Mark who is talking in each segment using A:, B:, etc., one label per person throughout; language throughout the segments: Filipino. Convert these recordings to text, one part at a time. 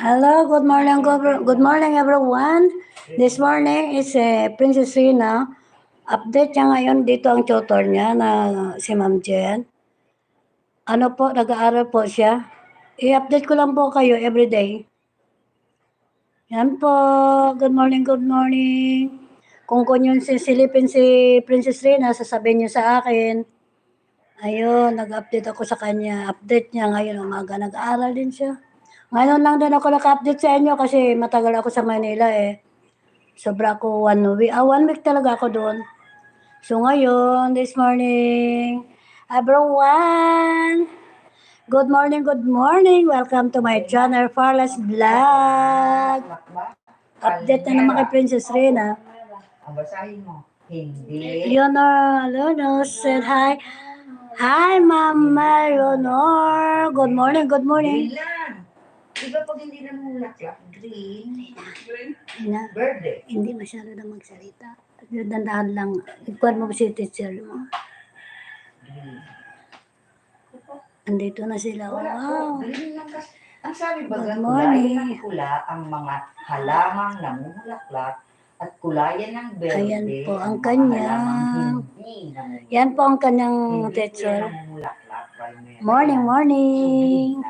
A: Hello, good morning, go- good morning everyone. This morning is eh, Princess Rina. Update niya ngayon dito ang tutor niya na si Ma'am Jen. Ano po, nag-aaral po siya. I-update ko lang po kayo everyday. Yan po. Good morning, good morning. Kung kung yun sisilipin si Princess Rina, sasabihin niyo sa akin. Ayun, nag-update ako sa kanya. Update niya ngayon umaga. Nag-aaral din siya. Ngayon lang din ako naka-update sa inyo kasi matagal ako sa Manila eh. Sobra ako one week. Ah, one week talaga ako doon. So ngayon, this morning, everyone, good morning, good morning. Welcome to my channel, Farless Vlog. Update na naman kay Princess Rina.
B: Ang basahin mo. Hindi.
A: Leonor, Leonor said hi. Hi, Mama Leonor. Good morning, good morning.
B: Green lang. Di ba pag hindi namulaklak, green?
A: Ina,
B: Verde.
A: hindi masyado na magsalita. Dandahan lang. Ikuan mo si teacher mo.
B: Green.
A: Andito na sila.
B: Wala po.
A: Wow.
B: Green lang kasi. Ang sabi ba
A: Good
B: ng
A: morning.
B: kulayan ng pula ang mga halamang namumulaklak at kulayan ng berde
A: Ayan po ang
B: mga
A: kanya.
B: halamang hindi.
A: Yan po ang kanyang teacher. Morning, morning.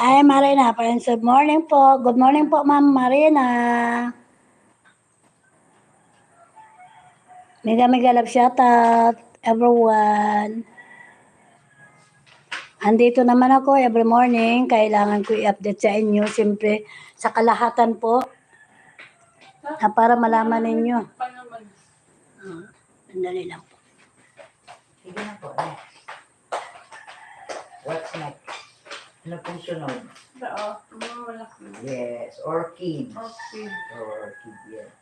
A: Ay, Marina. Parang good morning po. Good morning po, Ma'am Marina. Mega mega love shout out everyone. Andito naman ako every morning. Kailangan ko i-update sa inyo. Siyempre, sa kalahatan po. Na para malaman ninyo. Sandali lang po.
B: Sige na po, next. What's next? Ano pong sunod? Yes, orchid. Orchid, yes.